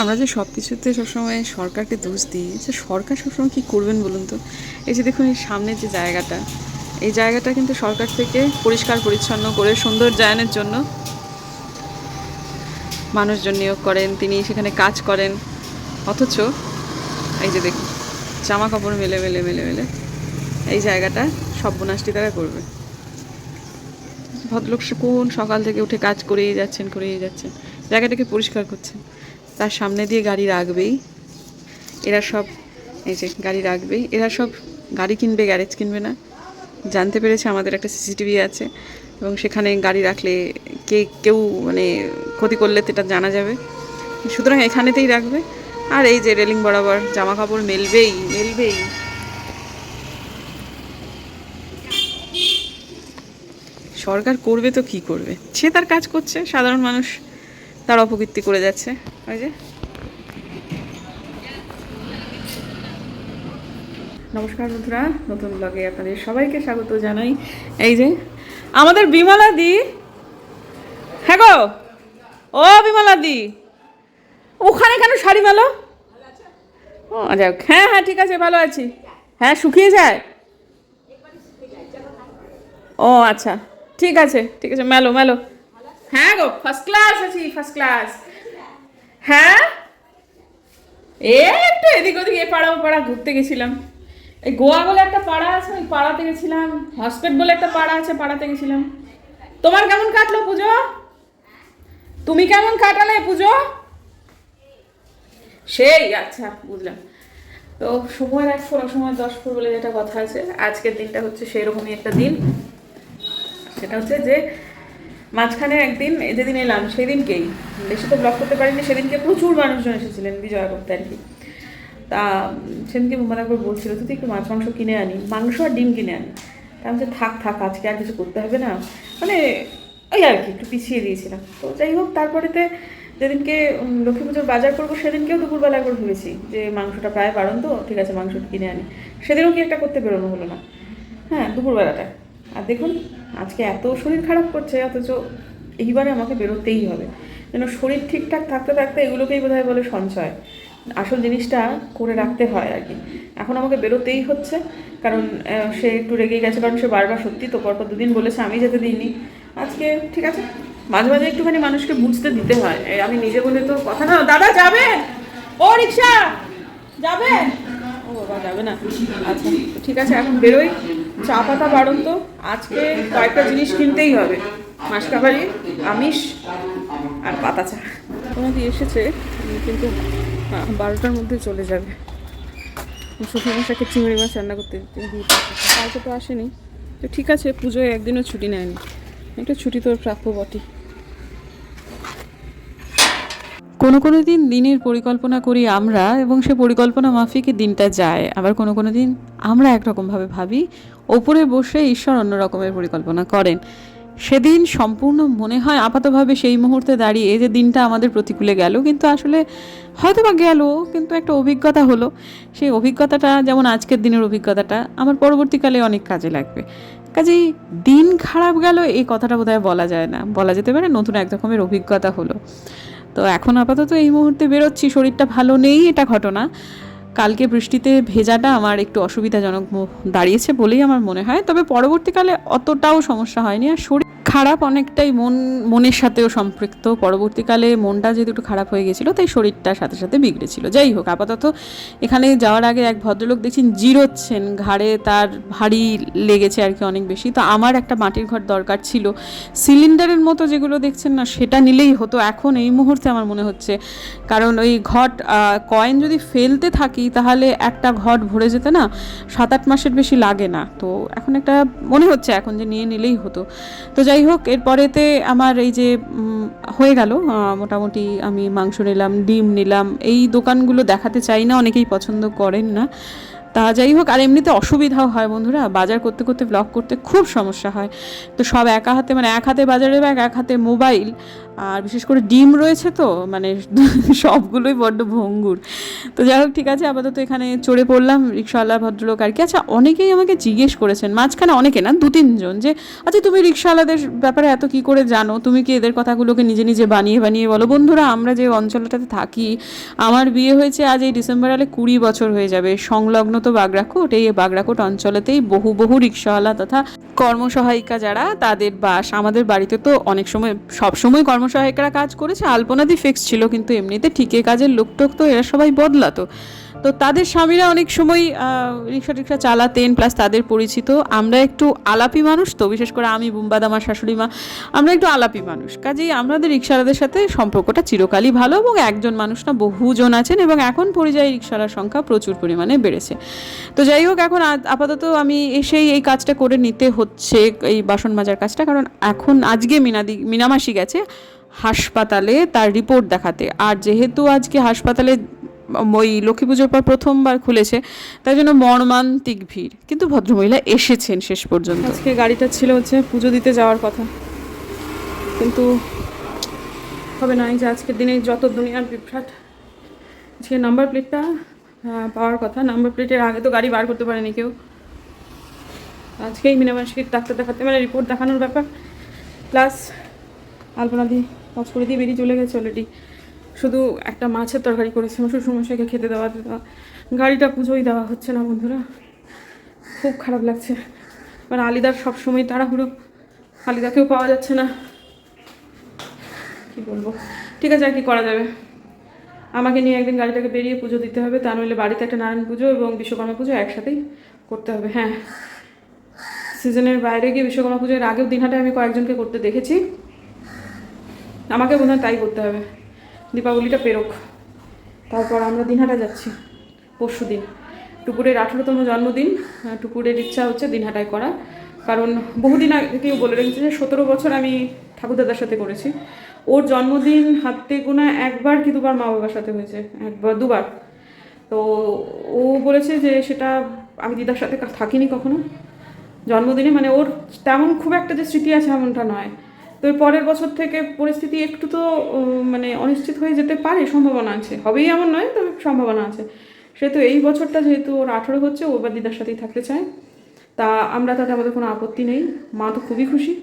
আমরা যে সব কিছুতে সবসময় সরকারকে দোষ দিই, যে সরকার সবসময় কী করবেন বলুন তো? এই যে দেখুন, এই সামনের যে জায়গাটা, এই জায়গাটা কিন্তু সরকার থেকে পরিষ্কার, পরিচ্ছন্ন করে সৌন্দর্যায়নের জন্য মানুষজন নিয়োগ করেন, তিনি সেখানে কাজ করেন। অথচ এই যে দেখুন জামা কাপড় মেলে মেলে মেলে মেলে এই জায়গাটা সর্বনাশটি তারা করবে। ভদ্রলোক কোন সকাল থেকে উঠে কাজ করেই যাচ্ছেন করেই যাচ্ছেন, জায়গাটাকে পরিষ্কার করছেন। তার সামনে দিয়ে গাড়ি রাখবেই। এরা সব, এই যে গাড়ি রাখবেই। এরা সব গাড়ি কিনবে, গ্যারেজ কিনবে না। জানতে পেরেছে আমাদের একটা সিসিটিভি আছে এবং সেখানে গাড়ি রাখলে কে, কেউ মানে ক্ষতি করলে সেটা জানা যাবে। সুতরাং এখানেতেই রাখবে। আর এই যে রেলিং বরাবর জামা কাপড় মেলবেই মেলবেই। সরকার করবে তো কি করবে? সে তার কাজ করছে, সাধারণ মানুষ। তার অপকীর্তি করে যাচ্ছে। ওই যে। নমস্কার বন্ধুরা, নতুন ব্লগে আপনাদের সবাইকে স্বাগত জানাই। এই যে, আমাদের বিমলা দি হ্যাঁ গো, ও বিমলা দি ওখানে কেন শাড়ি মেলো? ও, যাক হ্যাঁ হ্যাঁ ঠিক আছে, ভালো আছি। হ্যাঁ শুকিয়ে যায়? ও আচ্ছা ঠিক আছে ঠিক আছে, মেলো মেলো। হ্যাঁ গো ফার্স্ট ক্লাস আছি ফার্স্ট ক্লাস হ্যাঁ? এ একটু এদিক ওদিক, এ পাড়া ও পাড়া ঘুরতে গেছিলাম। এই গোয়া বলে একটা পাড়া আছে, ওই পাড়াতে গেছিলাম। হসপেট বলে একটা পাড়া আছে, পাড়াতে গেছিলাম। তোমার কেমন কাটলো পুজো? তুমি কেমন কাটালে পুজো? সেই আচ্ছা বুঝলাম। তো সময়ের এক ফোর সময় দশ ফুল বলে যেটা কথা আছে, আজকের দিনটা হচ্ছে সেরকমই একটা দিন। সেটা হচ্ছে যে মাঝখানে একদিন যেদিন এলাম, সেদিনকেই, বেশি তো ব্লক করতে পারিনি, সেদিনকে প্রচুর মানুষজন এসেছিলেন, বিজয়া করতে আর কি। তা, সেদিনকে মানে একবার বলছিল, তুই একটু মাছ, মাংস কিনে আনি, মাংস আর ডিম কিনে আনি। তা আমি থাক থাক, আজকে আর কিছু করতে হবে না। মানে ওই আর কি, একটু পিছিয়ে দিয়েছিলাম। তো যাই হোক, তারপরেতে যেদিনকে লক্ষ্মী পুজোর বাজার করব, সেদিনকেও দুপুরবেলা একবার ভেবেছি যে মাংসটা প্রায় বারণ তো ঠিক আছে মাংসটা কিনে আনি। সেদিনও কি একটা করতে বেরোনো হলো না? হ্যাঁ দুপুরবেলাটা। আর দেখুন আজকে এত শরীর খারাপ করছে, অথচ এইবারে আমাকে বেরোতেই হবে। যেন শরীর ঠিকঠাক থাকতে থাকতে এগুলোকেই বোধহয় বলে সঞ্চয়। আসল জিনিসটা করে রাখতে হয় আর কি। এখন আমাকে বেরোতেই হচ্ছে, কারণ সে একটু রেগে গেছে, কারণ সে বারবার সত্যি তো পরপর দুদিন বলেছে, আমি যেতে দিইনি। আজকে ঠিক আছে, মাঝে মাঝে একটুখানি মানুষকে বুঝতে দিতে হয়। আমি নিজে বলে তো কথা না, দাদা যাবে ও রিক্সা যাবে ও বাবা, যাবে না। আচ্ছা ঠিক আছে, এখন বেরোই। চা পাতা বাড়ন্ত তো আজকে কয়েকটা জিনিস কিনতেই হবে। মাসকাবারি আমিষ আর পাতা চা। তোমাদের এসেছে, কিন্তু বারোটার মধ্যে চলে যাবে। শ্বশুরমশাকে চিংড়ি মাছ রান্না করতে কালকে তো আসেনি। তো ঠিক আছে, পুজোয় একদিনও ছুটি নেয়নি। একটা ছুটি তোর প্রাপ্য বটে কোনো কোনো দিন দিনের পরিকল্পনা করি আমরা এবং সে পরিকল্পনা মাফিকই দিনটা যায়। আবার কোনো কোনো দিন আমরা একরকমভাবে ভাবি, ওপরে বসে ঈশ্বর অন্য রকমের পরিকল্পনা করেন। সেদিন সম্পূর্ণ মনে হয় আপাতভাবে সেই মুহূর্তে দাঁড়িয়ে যে দিনটা আমাদের প্রতিকূলে গেল, কিন্তু আসলে হয়তো বা গেল, কিন্তু একটা অভিজ্ঞতা হলো। সেই অভিজ্ঞতাটা, যেমন আজকের দিনের অভিজ্ঞতাটা, আমার পরবর্তীকালে অনেক কাজে লাগবে। কাজেই দিন খারাপ গেল, এই কথাটা বোধহয় বলা যায় না। বলা যেতে পারে নতুন এক রকমের অভিজ্ঞতা হলো। তো এখন আপাতত এই মুহূর্তে বেরোচ্ছি, শরীরটা ভালো নেই, এটা ঘটনা। কালকে বৃষ্টিতে ভেজাটা আমার একটু অসুবিধাজনক দাঁড়িয়েছে বলেই আমার মনে হয়, তবে পরবর্তীকালে অতটাও সমস্যা হয়নি আর শরীর খারাপ অনেকটাই মন, মনের সাথেও সম্পৃক্ত। পরবর্তীকালে মনটা যেহেতু একটু খারাপ হয়ে গেছিল, তাই শরীরটা সাথে সাথে বিগড়েছিল। যাই হোক, আপাতত এখানে যাওয়ার আগে এক ভদ্রলোক দেখছেন জিরোচ্ছেন, ঘাড়ে তার ভারী লেগেছে আর কি অনেক বেশি। তো আমার একটা মাটির ঘর দরকার ছিল। সিলিন্ডারের মতো যেগুলো দেখছেন না, সেটা নিলেই হতো। এখন এই মুহূর্তে আমার মনে হচ্ছে, কারণ ওই ঘট কয়েন যদি ফেলতে থাকি, তাহলে একটা ঘট ভরে যেতে না সাত আট মাসের বেশি লাগে না। তো এখন একটা মনে হচ্ছে এখন যে নিয়ে নিলেই হতো। তো যাই হোক, এরপরেতে আমার এই যে হয়ে গেল মোটামুটি আমি মাংস নিলাম, ডিম নিলাম, এই দোকানগুলো দেখাতে চাই না, অনেকেই পছন্দ করেন না। তা যাই হোক, আর এমনিতে অসুবিধাও হয় বন্ধুরা, বাজার করতে করতে ব্লগ করতে খুব সমস্যা হয়। তো সব একা হাতে মানে এক হাতে বাজারে ব্যাগ, এক হাতে মোবাইল আর বিশেষ করে ডিম রয়েছে তো মানে সবগুলোই বড্ড ভঙ্গুর। তো যাই হোক, ঠিক আছে, আপাতত এখানে চড়ে পড়লাম রিক্সাওয়ালা ভদ্রলোক আর কি। আচ্ছা অনেকেই আমাকে জিজ্ঞেস করেছেন, মাঝখানে অনেকে না দু তিনজন যে আচ্ছা তুমি রিক্সাওয়ালাদের ব্যাপারে এত কি করে জানো? তুমি কি এদের কথাগুলোকে নিজে নিজে বানিয়ে বানিয়ে বলো? বন্ধুরা, আমরা যে অঞ্চলটাতে থাকি, আমার বিয়ে হয়েছে আজ এই ডিসেম্বর আলে কুড়ি বছর হয়ে যাবে। সংলগ্ন তো বাগরাকোট, এই বাগরাকোট অঞ্চলেতেই বহু বহু রিক্সাওয়ালা তথা কর্মসহায়িকা যারা, তাদের বাস আমাদের বাড়িতে তো অনেক সময় সব সময় কর্মসহায়িকারা কাজ করেছে, আলপনাদি ফিক্স ছিল, কিন্তু এমনিতে ঠিকে কাজের লোক টোক তো এরা সবাই বদলাতো। তো তাদের স্বামীরা অনেক সময় রিক্সা টিক্সা চালাতেন প্লাস তাদের পরিচিত। আমরা একটু আলাপি মানুষ তো, বিশেষ করে আমি, বুম্বাদ আমার শাশুড়ি মা, আমরা একটু আলাপি মানুষ। কাজেই আমাদের রিক্সাওয়ালাদের সাথে সম্পর্কটা চিরকালই ভালো এবং একজন মানুষ না, বহুজন আছেন এবং এখন পরিযায়ী রিক্সাওয়ালার সংখ্যা প্রচুর পরিমাণে বেড়েছে। তো যাই হোক, এখন আপাতত আমি এসেই এই কাজটা করে নিতে হচ্ছে, এই বাসন মাজার কাজটা, কারণ এখন আজকে মিনাদি, মিনামাসি গেছে। হাসপাতালে তার রিপোর্ট দেখাতে। আর যেহেতু আজকে হাসপাতালে ওই লক্ষ্মী পুজোর পর প্রথমবার খুলেছে, তাই জন্য মর্মান্তিক ভিড়। কিন্তু ভদ্রমহিলা এসেছেন শেষ পর্যন্ত। আজকে গাড়িটা ছিল হচ্ছে পুজো দিতে যাওয়ার কথা। কিন্তু হবে না যে আজকের দিনে যত দুনিয়ার বিভ্রাট, আজকে নাম্বার প্লেটটা পাওয়ার কথা। নাম্বার প্লেটের আগে তো গাড়ি বার করতে পারেনি কেউ। আজকেই মিনামাসির ডাক্তার দেখাতে মানে রিপোর্ট দেখানোর ব্যাপার। প্লাস আলপনা দিয়ে কাজ করে দিয়ে বেরিয়ে চলে গেছে অলরেডি শুধু একটা মাছের তরকারি করেছে আমার শ্বশুরমশাইকে খেতে দেওয়া গাড়িটা পুজোই দেওয়া হচ্ছে না বন্ধুরা। খুব খারাপ লাগছে। মানে আলিদার সবসময় তাড়াহুড়ো। আলিদাকেও পাওয়া যাচ্ছে না। কি বলব? ঠিক আছে, আর কি করা যাবে? আমাকে নিয়ে একদিন গাড়িটাকে বেরিয়ে পুজো দিতে হবে, তা নইলে বাড়িতে একটা নারায়ণ পুজো এবং বিশ্বকর্মা পুজো একসাথেই করতে হবে হ্যাঁ। সিজনের বাইরে গিয়ে বিশ্বকর্মা পুজোর আগেও দিনহাটে আমি কয়েকজনকে করতে দেখেছি। আমাকে হয় তাই করতে হবে। দীপাবলিটা পেরোক। তারপর আমরা দিনহাটা যাচ্ছি, পরশু দিন। টুকুরের আঠেরোতম জন্মদিন টুকুরের ইচ্ছা হচ্ছে দিনহাটায় করা। কারণ বহুদিন আগে কেউ বলে রেখেছে যে সতেরো বছর আমি ঠাকুরদাদার সাথে করেছি। ওর জন্মদিন হাতে গোনা একবার কি দুবার মা বাবার সাথে হয়েছে? একবার, দুবার। তো ও বলেছে যে সেটা আমি দিদার সাথে থাকিনি কখনো। জন্মদিনে মানে ওর তেমন খুব একটা যে স্মৃতি আছে এমনটা নয়। তো পরের বছর থেকে পরিস্থিতি একটু তো মানে অনিশ্চিত হয়ে যেতে পারে, সম্ভাবনা আছে। হবেই এমন নয়, তবে সম্ভাবনা আছে। সেহেতু এই বছরটা যেহেতু ওর আঠেরো হচ্ছে, ও বা দিদার সাথেই থাকতে চায়। তা আমরা তাতে আমাদের কোনো আপত্তি নেই। মা তো খুবই খুশি।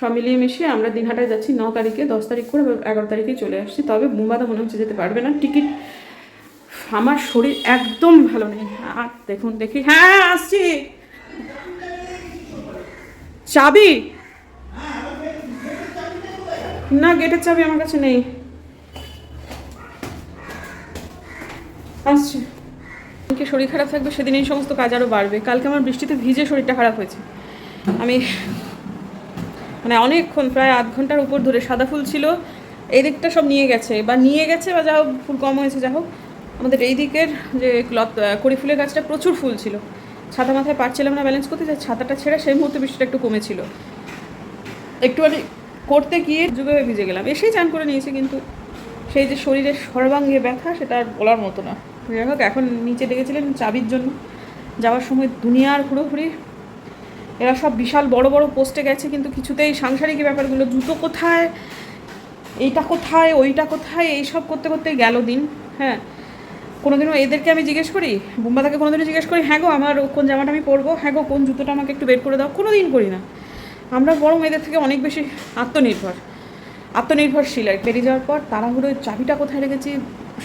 সব মিলিয়ে মিশিয়ে আমরা দিনহাটায় যাচ্ছি ন তারিখে, দশ তারিখ করে এগারো তারিখে চলে আসছি। তবে মুম্বাদা মনে হচ্ছে যেতে পারবে না। টিকিট আমার শরীর একদম ভালো নেই। আর দেখুন, দেখি হ্যাঁ আসছি। চাবি! না গেটের চাবি আমার কাছে নেই। আসছে। কি শরীর খারাপ থাকবে, সেদিন এই সমস্ত কাজ আরও বাড়বে। কালকে আমার বৃষ্টিতে ভিজে শরীরটা খারাপ হয়েছে। আমি মানে অনেকক্ষণ, প্রায় আধ ঘণ্টার উপর ধরে সাদা ফুল ছিল। এই দিকটা সব নিয়ে গেছে। বা নিয়ে গেছে বা যা হোক, ফুল কম হয়েছে, যা হোক। আমাদের এই দিকের যে ক্লথ কড়ি ফুলের গাছটা প্রচুর ফুল ছিল। ছাতা মাথায় পারছিলাম না, ব্যালেন্স করতে, যে ছাতাটা ছেড়ে সেই মুহূর্তে বৃষ্টিটা একটু কমেছিল। একটু একটুখানি করতে গিয়ে যুগে ভিজে গেলাম। এসেই চান করে নিয়েছি কিন্তু সেই যে শরীরের সর্বাঙ্গে ব্যথা সেটা আর বলার মতো না। যাই হোক, এখন নিচে ডেকেছিলেন চাবির জন্য। যাওয়ার সময় দুনিয়ার ঘুরোঘুরি এরা সব বিশাল বড় বড় পোস্টে গেছে কিন্তু কিছুতেই সাংসারিক ব্যাপারগুলো জুতো কোথায়, এইটা কোথায়, ওইটা কোথায়, এইসব করতে করতে গেল দিন। হ্যাঁ কোনোদিনও এদেরকে আমি জিজ্ঞেস করি, বুম্বাদাকে কোনোদিনও জিজ্ঞেস করি হ্যাঁ গো, আমার কোন জামাটা আমি পরবো? হ্যাঁ গো, কোন জুতোটা আমাকে একটু বের করে দাও? কোনো দিন করি না। আমরা বরং এদের থেকে অনেক বেশি আত্মনির্ভর। আত্মনির্ভরশীল আর বেরিয়ে যাওয়ার পর তাড়াহুড়ো ওই চাবিটা কোথায় রেখেছি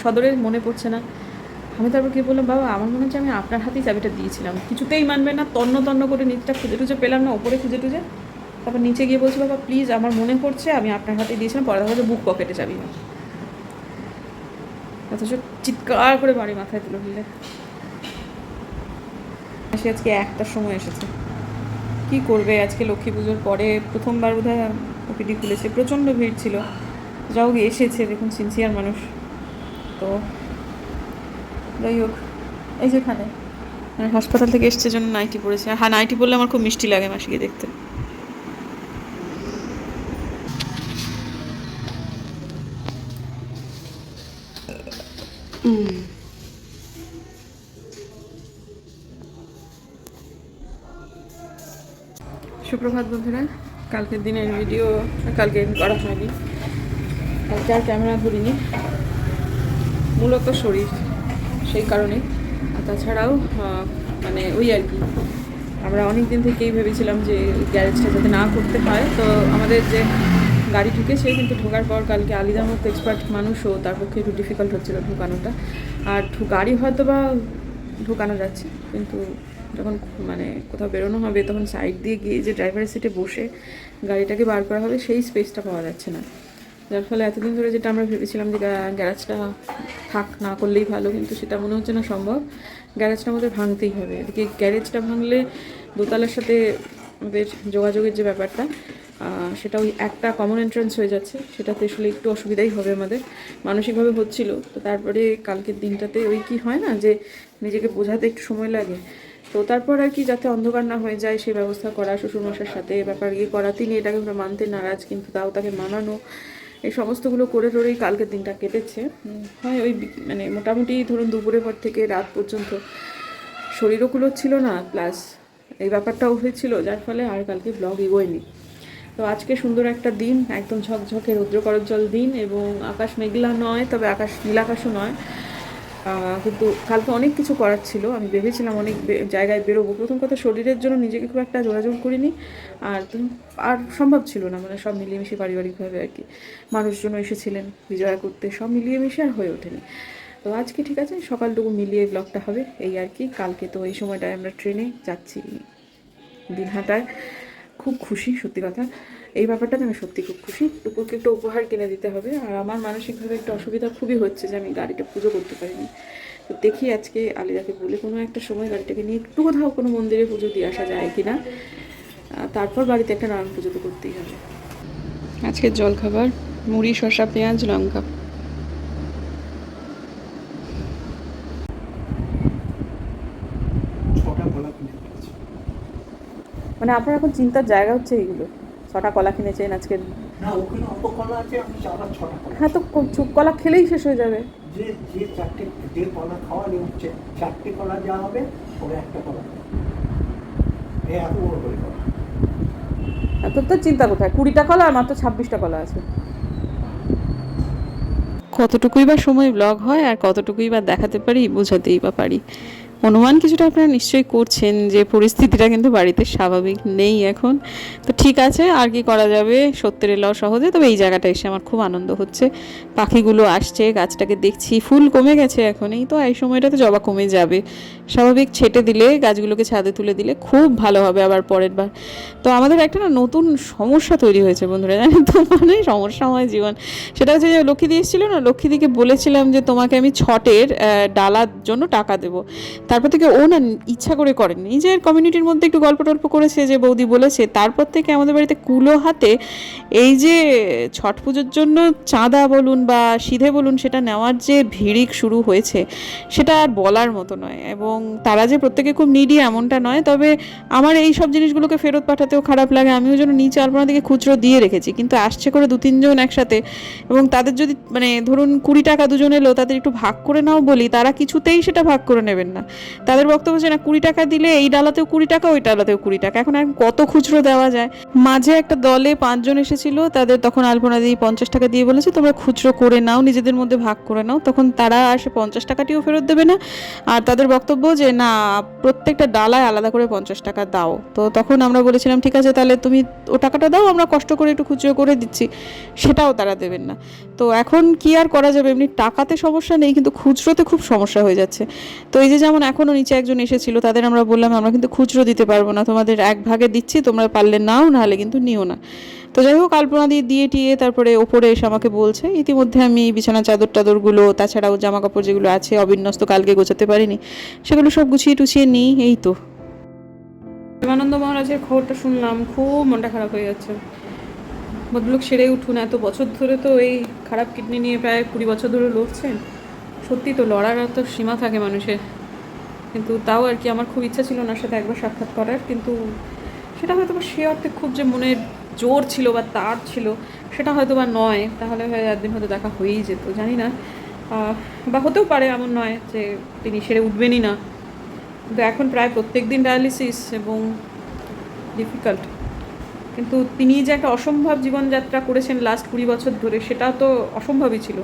সদরে মনে পড়ছে না। আমি তারপর কী বললাম, বাবা, আমার মনে হচ্ছে আমি আপনার হাতেই চাবিটা দিয়েছিলাম। কিছুতেই মানবে না তন্ন তন্ন করে নিচটা খুঁজে টুজে পেলাম না, ওপরে খুঁজে টুজে তারপর নিচে গিয়ে বলছি, বাবা প্লিজ আমার মনে পড়ছে, আমি আপনার হাতে দিয়েছিলাম, পরে দেখা বুক পকেটে চাবি না অথচ চিৎকার করে বাড়ি মাথায় তুলে ফেলে সে আজকে একটার সময় এসেছে। কি করবে? আজকে লক্ষ্মী পুজোর পরে প্রথমবার বোধ হয় ওপিডি খুলেছে, প্রচণ্ড ভিড় ছিল। যাও এসেছে, দেখুন সিনসিয়ার মানুষ। তো যাই হোক, এই যেখানে মানে হাসপাতাল থেকে এসছে জন্য নাইটি পড়েছে হ্যাঁ নাইটি পড়লে আমার খুব মিষ্টি লাগে মাসিকে দেখতে। সুপ্রভাত বন্ধুরা, কালকের দিনের ভিডিও কালকে করা হয়নি। কালকে আর ক্যামেরা ধরিনি মূলত শরীর, সেই কারণে। আর তাছাড়াও মানে ওই আর কি। আমরা অনেক দিন থেকেই ভেবেছিলাম যে গ্যারেজটা যাতে না করতে হয়। তো আমাদের যে গাড়ি ঢুকেছে কিন্তু ঢোকার পর কালকে আলিদার মতো এক্সপার্ট মানুষও তার পক্ষে একটু ডিফিকাল্ট হচ্ছিল ঢোকানোটা। আর গাড়ি হয়তো বা ঢোকানো যাচ্ছে, কিন্তু যখন মানে কোথাও বেরোনো হবে, তখন সাইড দিয়ে গিয়ে যে ড্রাইভারের সিটে বসে গাড়িটাকে বার করা হবে, সেই স্পেসটা পাওয়া যাচ্ছে না। যার ফলে এতদিন ধরে যেটা আমরা ভেবেছিলাম যে গ্যা- গ্যারেজটা থাক, না করলেই ভালো, কিন্তু সেটা মনে হচ্ছে না সম্ভব। গ্যারেজটা আমাদের ভাঙতেই হবে। এদিকে গ্যারেজটা ভাঙলে দোতলার সাথে আমাদের যোগাযোগের যে ব্যাপারটা সেটা ওই একটা কমন এন্ট্রান্স হয়ে যাচ্ছে। সেটাতে আসলে একটু অসুবিধাই হবে আমাদের। মানসিকভাবে হচ্ছিল। তো তারপরে কালকের দিনটাতে ওই কি হয় না যে নিজেকে বোঝাতে একটু সময় লাগে। তো তারপর আর কি যাতে অন্ধকার না হয়ে যায়, সেই ব্যবস্থা করা শ্বশুরমশার সাথে ব্যাপার ইয়ে করা। তিনি এটাকে আমরা মানতে নারাজ, কিন্তু তাও তাকে মানানো। এই সমস্তগুলো করে টরেই কালকের দিনটা কেটেছে। হয় ওই মানে মোটামুটি ধরুন দুপুরের পর থেকে রাত পর্যন্ত শরীরও ছিল না, প্লাস এই ব্যাপারটাও হয়েছিল, যার ফলে আর কালকে ব্লগ এগোয়নি। তো আজকে সুন্দর একটা দিন, একদম ঝকঝকে রৌদ্রকরজ্জ্বল দিন, এবং আকাশ মেঘলা নয়, তবে আকাশ নীলাকাশও নয়। কিন্তু কালকে অনেক কিছু করার ছিল। আমি ভেবেছিলাম অনেক জায়গায় বেরোবো। প্রথম কথা, শরীরের জন্য নিজেকে খুব একটা যোগাযোগ করিনি। আর আর সম্ভব ছিল না মানে সব মিলিয়ে পারিবারিকভাবে আর কি। মানুষজন এসেছিলেন, বিজয়া করতে, সব মিলিয়ে মিশিয়ে আর হয়ে ওঠেনি। তো আজকে ঠিক আছে, সকালটুকু মিলিয়ে ব্লগটা হবে, এই আর কি। কালকে তো এই সময়টায় আমরা ট্রেনে যাচ্ছি দিনহাটায়। খুব খুশি, সত্যি কথা। এই ব্যাপারটাতে আমি সত্যি খুব খুশি। টুকুরকে একটু উপহার কিনে দিতে হবে। আর আমার মানসিকভাবে একটা অসুবিধা খুবই হচ্ছে যে আমি গাড়িটা পুজো করতে পারিনি। তো দেখি আজকে আলিদাকে বলে কোনো একটা সময় গাড়িটাকে নিয়ে একটু কোথাও কোনো মন্দিরে পুজো দিয়ে আসা যায় কি না তারপর বাড়িতে একটা নারায়ণ পুজো তো করতেই হবে। আজকে জলখাবার মুড়ি শসা পেঁয়াজ লঙ্কা। মানে আপনার এখন চিন্তার জায়গা হচ্ছে এইগুলো। ছটা কলা কিনেছেন আজকে। না ওখানে অত কলা আছে আমি আবার ছটা কলা। হ্যাঁ তো চুপ কলা খেলেই শেষ হয়ে যাবে। যে যে চারটে যে কলা খাওয়ালে হচ্ছে চারটে কলা যা হবে ওরা একটা কলা এত বড় করে কলা। এত তো চিন্তা কোথায়? কুড়িটা কলা আর মাত্র ছাব্বিশটা কলা আছে। কতটুকুই বা সময় ব্লগ হয় আর কতটুকুই বা দেখাতে পারি বোঝাতেই বা পারি। অনুমান কিছুটা আপনারা নিশ্চয়ই করছেন যে পরিস্থিতিটা কিন্তু বাড়িতে স্বাভাবিক নেই এখন। তো ঠিক আছে, আর কি করা যাবে? সত্যের এলাও সহজে। তবে এই জায়গাটা এসে আমার খুব আনন্দ হচ্ছে। পাখিগুলো আসছে, গাছটাকে দেখছি। ফুল কমে গেছে এখন। এই তো এই সময়টাতে জবা কমে যাবে। স্বাভাবিক ছেটে দিলে, গাছগুলোকে ছাদে তুলে দিলে খুব ভালো হবে আবার পরের বার। তো আমাদের একটা না নতুন সমস্যা তৈরি হয়েছে বন্ধুরা, জানেন তো? মানে সমস্যা সমস্যাময় জীবন। সেটা হচ্ছে যে লক্ষ্মীদি এসেছিল না, লক্ষ্মীদিকে বলেছিলাম যে তোমাকে আমি ছটের ডালার জন্য টাকা দেবো। তারপর থেকে ও না ইচ্ছা করে করেনি। নিজের কমিউনিটির মধ্যে একটু গল্প টল্প করেছে যে বৌদি বলেছে, তারপর থেকে আমাদের বাড়িতে কুলো হাতে এই যে ছট পুজোর জন্য চাঁদা বলুন বা সিধে বলুন সেটা নেওয়ার যে ভিড়িক শুরু হয়েছে, সেটা আর বলার মতো নয়। এবং তারা যে প্রত্যেকে খুব নিডি এমনটা নয়, তবে আমার এই সব জিনিসগুলোকে ফেরত পাঠাতেও খারাপ লাগে। আমিও যেন নিচে আলপনা থেকে খুচরো দিয়ে রেখেছি, কিন্তু আসছে করে দু তিনজন একসাথে এবং তাদের যদি মানে ধরুন কুড়ি টাকা দুজন এলো, তাদের একটু ভাগ করে নাও বলি, তারা কিছুতেই সেটা ভাগ করে নেবেন না। তাদের বক্তব্য যে না, কুড়ি টাকা দিলে এই ডালাতেও কুড়ি টাকা, ওই ডালাতেও কুড়ি টাকা। এখন কত খুচরো দেওয়া যায়? মাঝে একটা দলে পাঁচজন এসেছিল, তাদের তখন আলপনা দিয়ে পঞ্চাশ টাকা দিয়ে বলেছে, তোমরা খুচরো করে নাও, নিজেদের মধ্যে ভাগ করে নাও। তখন তারা আর সে পঞ্চাশ টাকাটিও ফেরত দেবে না। আর তাদের বক্তব্য যে, না, প্রত্যেকটা ডালায় আলাদা করে পঞ্চাশ টাকা দাও। তো তখন আমরা বলেছিলাম, ঠিক আছে, তাহলে তুমি ও টাকাটা দাও, আমরা কষ্ট করে একটু খুচরো করে দিচ্ছি। সেটাও তারা দেবেন না। তো এখন কি আর করা যাবে? এমনি টাকাতে সমস্যা নেই, কিন্তু খুচরোতে খুব সমস্যা হয়ে যাচ্ছে। তো এই যে যেমন এখনও নিচে একজন এসেছিল, তাদের আমরা বললাম, আমরা কিন্তু খুচরো দিতে পারব না, তোমাদের এক ভাগে দিচ্ছি, তোমরা পারলে নাও, নাহলে কিন্তু নিও না। তো যাই হোক, আলপনা দিয়ে দিয়ে টিয়ে তারপরে ওপরে এসে আমাকে বলছে, ইতিমধ্যে আমি বিছানা চাদর টাদরগুলো, তাছাড়াও জামা কাপড় যেগুলো আছে, অবিন্যস্ত কালকে গোছাতে পারিনি, সেগুলো সব গুছিয়ে টুছিয়ে নিই। এই তো। প্রেমানন্দ মহারাজের খবরটা শুনলাম, খুব মনটা খারাপ হয়ে যাচ্ছে ভদ্রলোক সেরে উঠুন, এত বছর ধরে তো এই খারাপ কিডনি নিয়ে প্রায় কুড়ি বছর ধরে লড়ছেন। সত্যি তো লড়ার তো সীমা থাকে মানুষের। কিন্তু তাও আর কি আমার খুব ইচ্ছা ছিল ওনার সাথে একবার সাক্ষাৎ করার, কিন্তু সেটা হয়তো বা সে অর্থে খুব যে মনের জোর ছিল বা তার ছিল, সেটা হয়তো বা নয়। তাহলে একদিন হয়তো দেখা হয়েই যেত, জানি না। বা হতেও পারে এমন নয় যে তিনি সেরে উঠবেনই না। কিন্তু এখন প্রায় প্রত্যেক দিন ডায়ালিসিস এবং ডিফিকাল্ট কিন্তু তিনি যে একটা অসম্ভব জীবনযাত্রা করেছেন লাস্ট কুড়ি বছর ধরে, সেটা তো অসম্ভবই ছিল।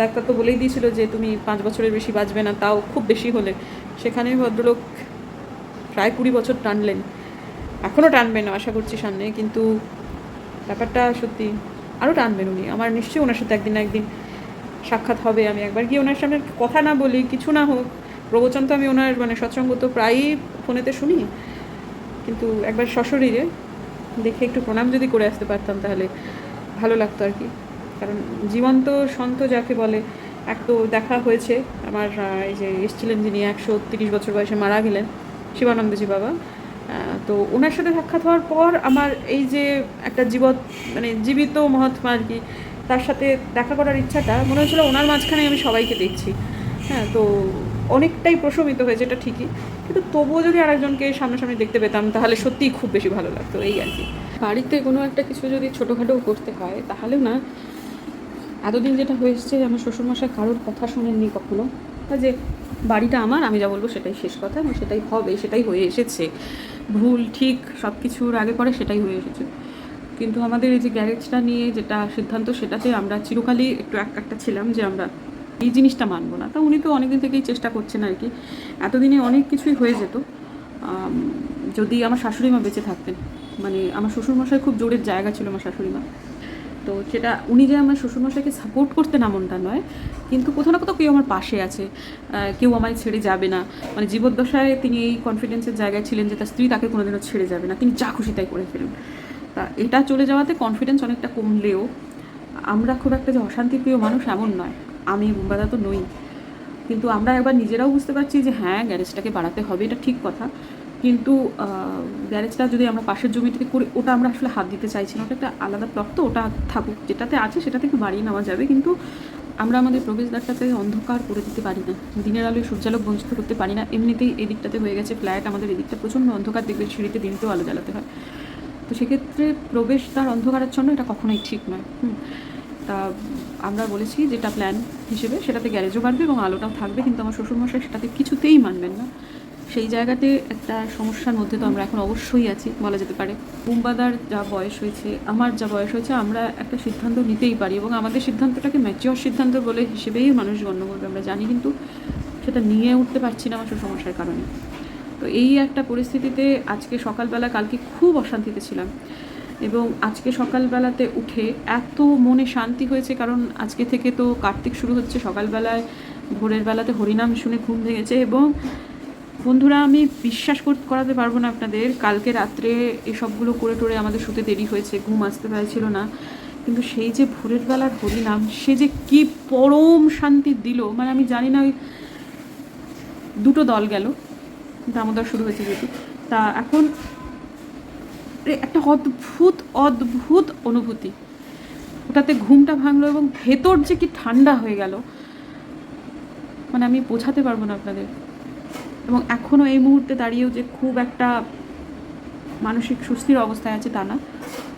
ডাক্তার তো বলেই দিয়েছিল যে তুমি পাঁচ বছরের বেশি বাঁচবে না, তাও খুব বেশি হলে। সেখানে ভদ্রলোক প্রায় কুড়ি বছর টানলেন। এখনও টানবেন আশা করছি সামনে, কিন্তু ব্যাপারটা সত্যি আরও টানবেন উনি। আমার নিশ্চয়ই ওনার সাথে একদিন একদিন সাক্ষাৎ হবে। আমি একবার গিয়ে ওনার সামনে কথা না বলি, কিছু না হোক। প্রবচন তো আমি ওনার মানে সৎসঙ্গ তো প্রায়ই ফোনেতে শুনি। কিন্তু একবার সশরীরে দেখে একটু প্রণাম যদি করে আসতে পারতাম তাহলে ভালো লাগতো আর কি। কারণ জীবন্ত সন্ত যাকে বলে এক তো দেখা হয়েছে। আমার এই যে এসেছিলেন যিনি একশো তিরিশ বছর বয়সে মারা গেলেন, শিবানন্দজি বাবা। তো ওনার সাথে সাক্ষাৎ হওয়ার পর আমার এই যে একটা জীবত মানে জীবিত মহাত্মা আর কি, তার সাথে দেখা করার ইচ্ছাটা, মনে হচ্ছিল ওনার মাঝখানে আমি সবাইকে দেখছি। হ্যাঁ তো অনেকটাই প্রশমিত হয়েছে, এটা ঠিকই। কিন্তু তবুও যদি আরেকজনকে সামনাসামনি দেখতে পেতাম, তাহলে সত্যিই খুব বেশি ভালো লাগতো, এই আর কি। বাড়িতে কোনো একটা কিছু যদি ছোটোখাটো করতে হয় তাহলেও না এতদিন যেটা হয়ে এসছে যে আমার শ্বশুরমশাই কারোর কথা শোনেননি কখনো যে বাড়িটা আমার, আমি যা বলব সেটাই শেষ কথা এবং সেটাই হবে, সেটাই হয়ে এসেছে। ভুল, ঠিক সব কিছুর আগে পরে সেটাই হয়ে এসেছে। কিন্তু আমাদের এই যে গ্যারেজটা নিয়ে যেটা সিদ্ধান্ত, সেটাতে আমরা চিরকালই একটু এক একটা ছিলাম যে আমরা এই জিনিসটা মানবো না। তা উনি তো অনেকদিন থেকেই চেষ্টা করছেন আর কি। এতদিনে অনেক কিছুই হয়ে যেত। যদি আমার শাশুড়ি মা বেঁচে থাকতেন মানে আমার শ্বশুরমশাই খুব জোরের জায়গা ছিল আমার শাশুড়ি মা তো সেটা উনি যে আমার শ্বশুরমশাইকে সাপোর্ট করতেন এমনটা নয়, কিন্তু কোথাও না কোথাও কেউ আমার পাশে আছে কেউ আমায় ছেড়ে যাবে না। মানে জীবদ্দশায় তিনি এই কনফিডেন্সের জায়গায় ছিলেন যে তার স্ত্রী তাকে কোনোদিনও ছেড়ে যাবে না, তিনি যা খুশি তাই করে ফেলেন। তা এটা চলে যাওয়াতে কনফিডেন্স অনেকটা কমলেও আমরা খুব একটা যে অশান্তিপ্রিয় মানুষ এমন নয়, আমি বুম্বাদা তো নই। কিন্তু আমরা একবার নিজেরাও বুঝতে পারছি যে হ্যাঁ গ্যারেজটাকে বাড়াতে হবে, এটা ঠিক কথা। কিন্তু গ্যারেজটা যদি আমরা পাশের জমিটাকে করি, ওটা আমরা আসলে হাত দিতে চাইছি না। ওটা একটা আলাদা প্লট তো, ওটা থাকুক। যেটাতে আছে সেটা থেকে বাড়িয়ে নেওয়া যাবে। কিন্তু আমরা আমাদের প্রবেশদ্বারটাতে অন্ধকার করে দিতে পারি না। দিনের আলোয় সূর্যালোক বঞ্চিত করতে পারি না। এমনিতেই এদিকটাতে হয়ে গেছে ফ্ল্যাট। আমাদের এদিকটা প্রচণ্ড অন্ধকার। দেখবে সিঁড়িতে দিনতেও আলো জ্বালাতে হয়। তো সেক্ষেত্রে প্রবেশদ্বার অন্ধকারাচ্ছন্ন এটা কখনোই ঠিক নয়। তা আমরা বলেছি যেটা প্ল্যান হিসেবে, সেটাতে গ্যারেজও বাড়বে এবং আলোটাও থাকবে। কিন্তু আমার শ্বশুরমশাই সেটাতে কিছুতেই মানবেন না। সেই জায়গাতে একটা সমস্যার মধ্যে তো আমরা এখন অবশ্যই আছি, বলা যেতে পারে। বুম্বাদার যা বয়স হয়েছে, আমার যা বয়স হয়েছে, আমরা একটা সিদ্ধান্ত নিতেই পারি এবং আমাদের সিদ্ধান্তটাকে ম্যাচিওর সিদ্ধান্ত বলে হিসেবেই মানুষ গণ্য করবে, আমরা জানি কিন্তু সেটা নিয়ে উঠতে পারছি না আমার সমস্যার কারণে। তো এই একটা পরিস্থিতিতে আজকে সকালবেলা, কালকে খুব অশান্তিতে ছিলাম এবং আজকে সকালবেলাতে উঠে এত মনে শান্তি হয়েছে, কারণ আজকে থেকে তো কার্তিক শুরু হচ্ছে সকালবেলায়, ভোরের বেলাতে হরিনাম শুনে ঘুম ভেঙেছে এবং বন্ধুরা, আমি বিশ্বাস কর- করাতে পারব না আপনাদের। কালকে রাত্রে এসবগুলো করে টোরে আমাদের শুতে দেরি হয়েছে, ঘুম আসতে পারছিল না। কিন্তু সেই যে ভোরের বেলার হরিনাম, সে যে কি পরম শান্তি দিল মানে আমি জানি না ওই দুটো দল গেল, দামোদর শুরু হয়েছে যেহেতু। তা এখন একটা অদ্ভুত অদ্ভুত অনুভূতি। ওটাতে ঘুমটা ভাঙলো এবং ভেতর যে কি ঠান্ডা হয়ে গেল মানে আমি বোঝাতে পারব না আপনাদের। এবং এখনও এই মুহূর্তে দাঁড়িয়েও যে খুব একটা মানসিক সুস্থির অবস্থায় আছে তা না।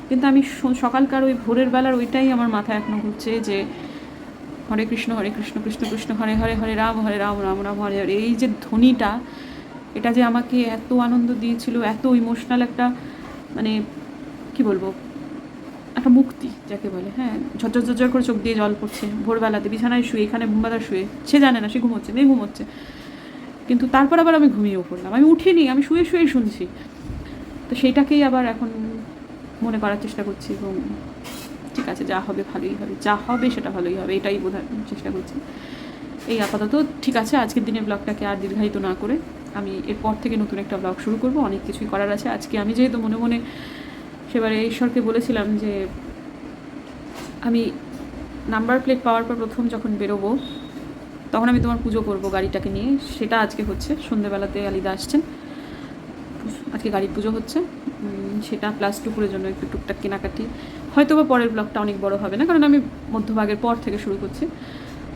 কিন্তু আমি সকালকার ওই ভোরের বেলার ওইটাই আমার মাথায় এখনও ঘুরছে যে হরে কৃষ্ণ হরে কৃষ্ণ কৃষ্ণ কৃষ্ণ, হরে হরে হরে, রাম হরে, রাম রাম রাম, হরে হরে। এই যে ধ্বনিটা, এটা যে আমাকে এত আনন্দ দিয়েছিল, এত ইমোশনাল একটা মানে কি বলব? একটা মুক্তি যাকে বলে হ্যাঁ। ঝরঝর ঝরঝর করে চোখ দিয়ে জল পড়ছে, ভোরবেলাতে বিছানায় শুয়ে, এখানে বুম্বাদার শুয়ে, সে জানে না, সে ঘুমোচ্ছে, মেয়ে ঘুমোচ্ছে। কিন্তু তারপর আবার আমি ঘুমিয়েও পড়লাম। আমি উঠিনি, আমি শুয়ে শুয়ে শুনছি। তো সেইটাকেই আবার এখন মনে করার চেষ্টা করছি এবং ঠিক আছে, যা হবে ভালোই হবে। যা হবে সেটা ভালোই হবে, এটাই বোঝার চেষ্টা করছি। এই আপাতত ঠিক আছে, আজকের দিনের ব্লগটাকে আর দীর্ঘায়িত না করে আমি এরপর থেকে নতুন একটা ব্লগ শুরু করব। অনেক কিছুই করার আছে। আজকে আমি যেহেতু মনে মনে সেবারে ঈশ্বরকে বলেছিলাম যে আমি নাম্বার প্লেট পাওয়ার পর প্রথম যখন বেরোবো তখন আমি তোমার পুজো করব গাড়িটাকে নিয়ে। সেটা আজকে হচ্ছে। সন্ধেবেলাতে আলিদা আসছেন। আজকে গাড়ির পুজো হচ্ছে। সেটা প্লাস টুকুরের জন্য একটু টুকটাক কেনাকাটি। হয়তো বা পরের ব্লগটা অনেক বড় হবে না, কারণ আমি মধ্যভাগের পর থেকে শুরু করছি।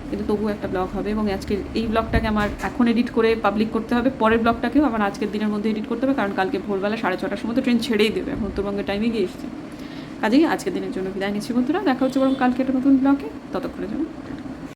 কিন্তু তবুও একটা ব্লগ হবে এবং আজকের এই ব্লগটাকে আমার এখন এডিট করে পাবলিক করতে হবে। পরের ব্লগটাকেও আমার আজকের দিনের মধ্যে এডিট করতে হবে, কারণ কালকে ভোরবেলা সাড়ে ছটার সময় তো ট্রেন ছেড়েই দেবে। এখন উত্তরবঙ্গের টাইমে গিয়ে এসছে। কাজেই আজকের দিনের জন্য বিদায় নিচ্ছি বন্ধুরা। দেখা হচ্ছে বরং কালকে একটা নতুন ব্লগে ততক্ষণের জন্য।